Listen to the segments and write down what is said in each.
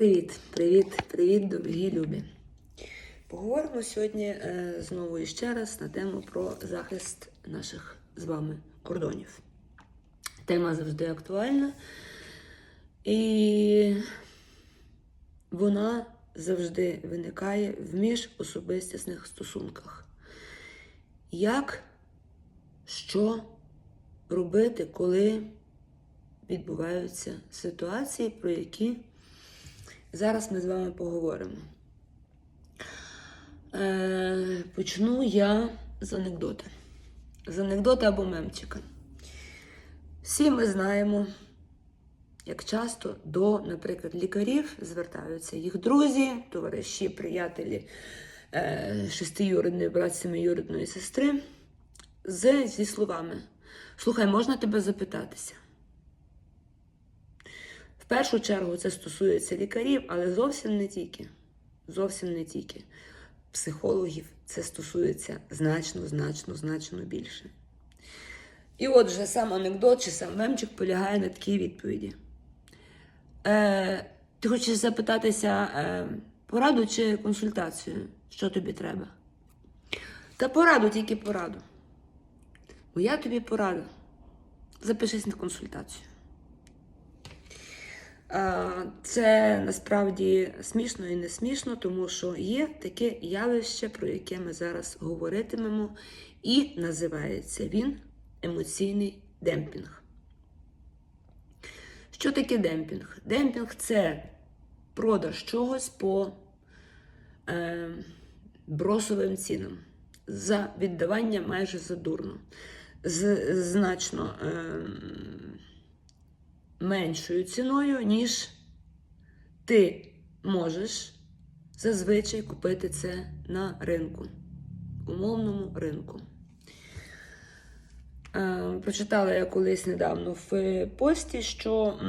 Привіт, привіт, привіт, дорогі любі. Поговоримо сьогодні е, знову і ще раз на тему про захист наших з вами кордонів. Тема завжди актуальна, і вона завжди виникає в міжособистісних стосунках. Як, що робити, коли відбуваються ситуації, про які зараз ми з вами поговоримо. Е, почну я з анекдота. З анекдота або мемчика. Всі ми знаємо, як часто до, наприклад, лікарів звертаються їх друзі, товариші, приятелі е, шестиюридної брат семиюридної сестри з, зі словами: Слухай, можна тебе запитатися? Першу чергу це стосується лікарів, але зовсім не тільки. Зовсім не тільки. Психологів це стосується значно, значно, значно більше. І отже, сам анекдот чи сам мемчик полягає на такій відповіді. Е, ти хочеш запитатися е, пораду чи консультацію? Що тобі треба? Та пораду, тільки пораду. Бо я тобі пораду. Запишись на консультацію. Це насправді смішно і не смішно, тому що є таке явище, про яке ми зараз говоритимемо, і називається він емоційний демпінг. Що таке демпінг? Демпінг це продаж чогось по е, бросовим цінам, за віддавання майже задурно, з значно. Е, меншою ціною, ніж ти можеш зазвичай купити це на ринку, умовному ринку. Е, прочитала я колись недавно в пості, що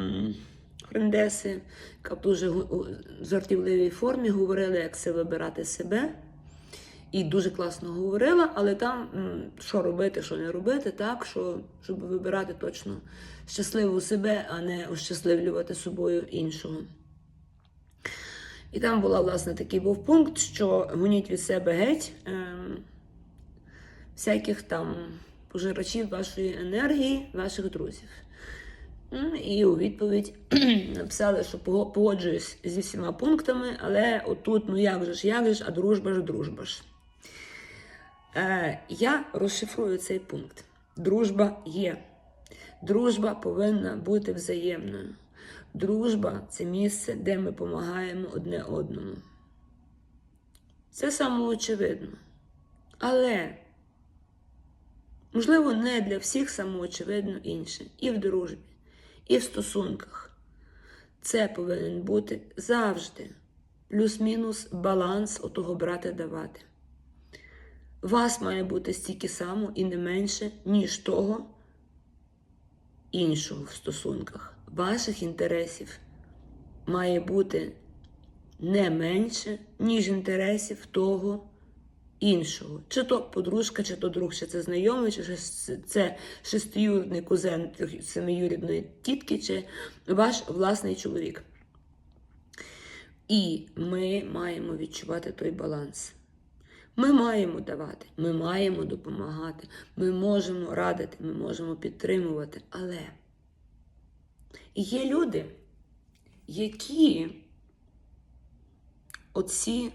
хрендеси, яка в дуже жартівливій формі говорили, як це вибирати себе. І дуже класно говорила, але там що робити, що не робити, так, що, щоб вибирати точно щасливу себе, а не ощасливлювати собою іншого. І там була, власне, такий був пункт, що гоніть від себе геть ем, всяких там пожирачів вашої енергії, ваших друзів. І у відповідь написали, що погоджуюсь зі всіма пунктами, але отут, ну як же ж, як же ж, а дружба ж, дружба ж. Е, я розшифрую цей пункт. Дружба є. Дружба повинна бути взаємною. Дружба це місце, де ми допомагаємо одне одному. Це самоочевидно. Але, можливо, не для всіх самоочевидно інше. І в дружбі, і в стосунках. Це повинен бути завжди. Плюс-мінус баланс отого брати-давати. Вас має бути стільки само і не менше, ніж того іншого в стосунках. Ваших інтересів має бути не менше, ніж інтересів того іншого. Чи то подружка, чи то друг, чи це знайомий, чи це шестиюрідний кузен семиюрідної тітки, чи ваш власний чоловік. І ми маємо відчувати той баланс. Ми маємо давати, ми маємо допомагати, ми можемо радити, ми можемо підтримувати. Але є люди, які оці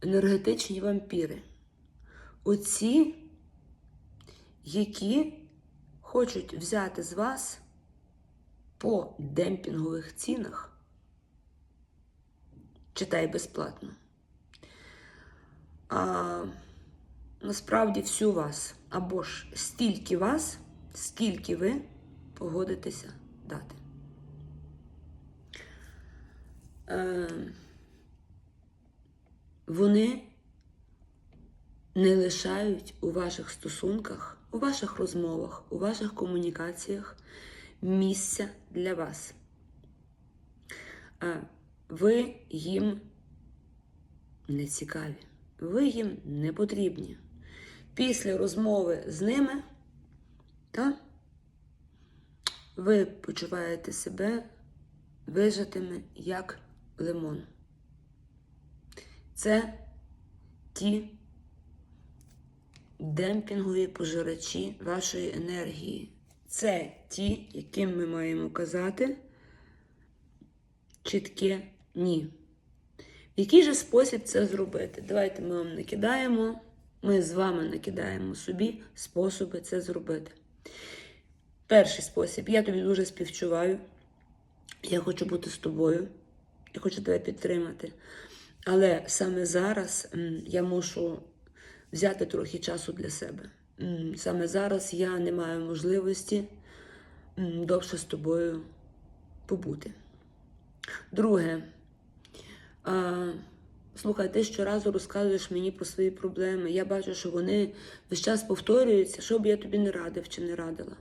енергетичні вампіри, оці, які хочуть взяти з вас по демпінгових цінах, читай безплатно а, насправді всю вас, або ж стільки вас, скільки ви погодитеся дати. Е, вони не лишають у ваших стосунках, у ваших розмовах, у ваших комунікаціях місця для вас. Е, ви їм не цікаві ви їм не потрібні. Після розмови з ними та, ви почуваєте себе вижатими, як лимон. Це ті демпінгові пожирачі вашої енергії. Це ті, яким ми маємо казати чітке ні. Який же спосіб це зробити? Давайте ми вам накидаємо, ми з вами накидаємо собі способи це зробити. Перший спосіб. Я тобі дуже співчуваю. Я хочу бути з тобою. Я хочу тебе підтримати. Але саме зараз я мушу взяти трохи часу для себе. Саме зараз я не маю можливості довше з тобою побути. Друге, а, слухай, ти щоразу розказуєш мені про свої проблеми. Я бачу, що вони весь час повторюються, що б я тобі не радив чи не радила.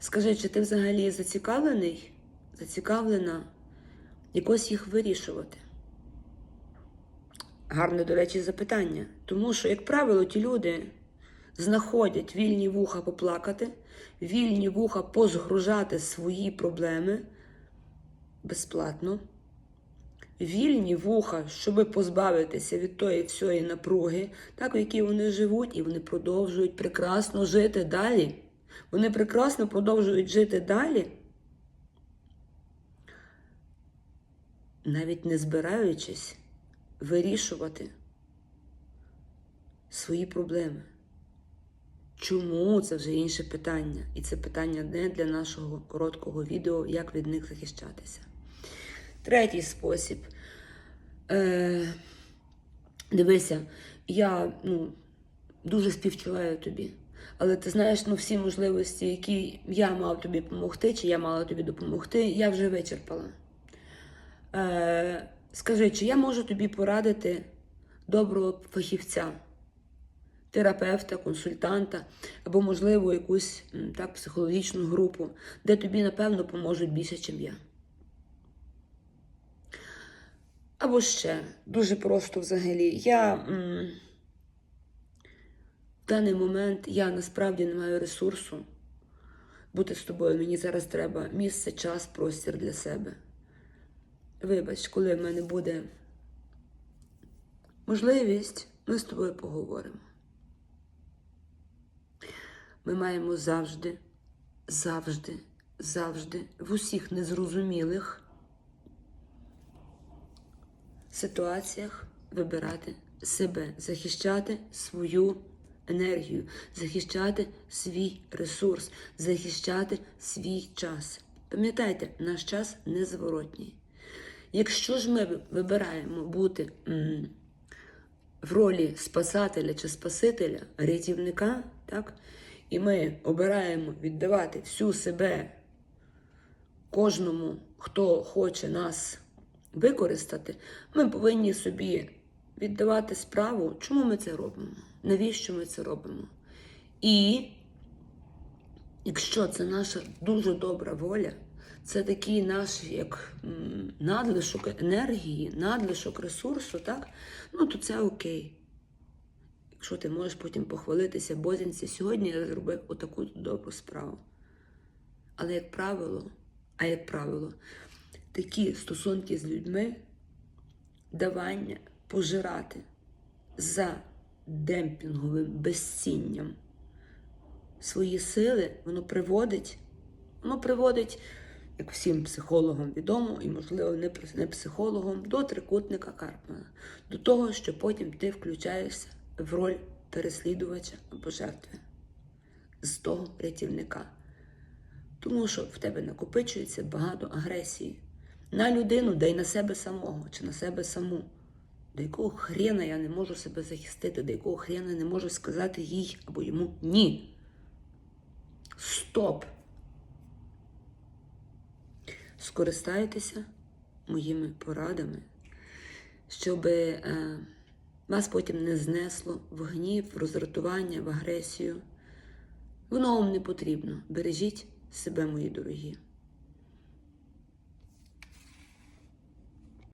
Скажи, чи ти взагалі зацікавлений, зацікавлена якось їх вирішувати? Гарне, до речі, запитання. Тому що, як правило, ті люди знаходять вільні вуха поплакати, вільні вуха позгружати свої проблеми безплатно, вільні вуха, щоб позбавитися від тої всієї напруги, так, в якій вони живуть, і вони продовжують прекрасно жити далі. Вони прекрасно продовжують жити далі, навіть не збираючись вирішувати свої проблеми. Чому це вже інше питання? І це питання не для нашого короткого відео, як від них захищатися. Третій спосіб. Е, дивися, я ну, дуже співчуваю тобі. Але ти знаєш, ну всі можливості, які я мав тобі допомогти, чи я мала тобі допомогти, я вже вичерпала. Е, скажи, чи я можу тобі порадити доброго фахівця, терапевта, консультанта, або, можливо, якусь так, психологічну групу, де тобі, напевно, поможуть більше, ніж я. Або ще дуже просто взагалі. Я м, в даний момент я насправді не маю ресурсу бути з тобою. Мені зараз треба місце, час, простір для себе. Вибач, коли в мене буде можливість, ми з тобою поговоримо. Ми маємо завжди, завжди, завжди в усіх незрозумілих ситуаціях вибирати себе, захищати свою енергію, захищати свій ресурс, захищати свій час. Пам'ятайте, наш час незворотній. Якщо ж ми вибираємо бути в ролі спасателя чи спасителя, рятівника, так, і ми обираємо віддавати всю себе кожному, хто хоче нас використати, ми повинні собі віддавати справу, чому ми це робимо, навіщо ми це робимо. І якщо це наша дуже добра воля, це такий наш як надлишок енергії, надлишок ресурсу, так? Ну, то це окей. Якщо ти можеш потім похвалитися, бозінці, сьогодні я зробив отаку добру справу. Але, як правило, а як правило, такі стосунки з людьми, давання пожирати за демпінговим безцінням. Свої сили, воно приводить, воно приводить, як всім психологам відомо, і, можливо, не психологам, до трикутника Карпмана, до того, що потім ти включаєшся в роль переслідувача або жертви з того рятівника. Тому що в тебе накопичується багато агресії на людину, да й на себе самого чи на себе саму. До якого хрена я не можу себе захистити, до якого хрена не можу сказати їй або йому ні. Стоп! Скористайтеся моїми порадами, щоб е, вас потім не знесло в гнів, в роздратування, в агресію. Воно вам не потрібно. Бережіть себе, мої дорогі.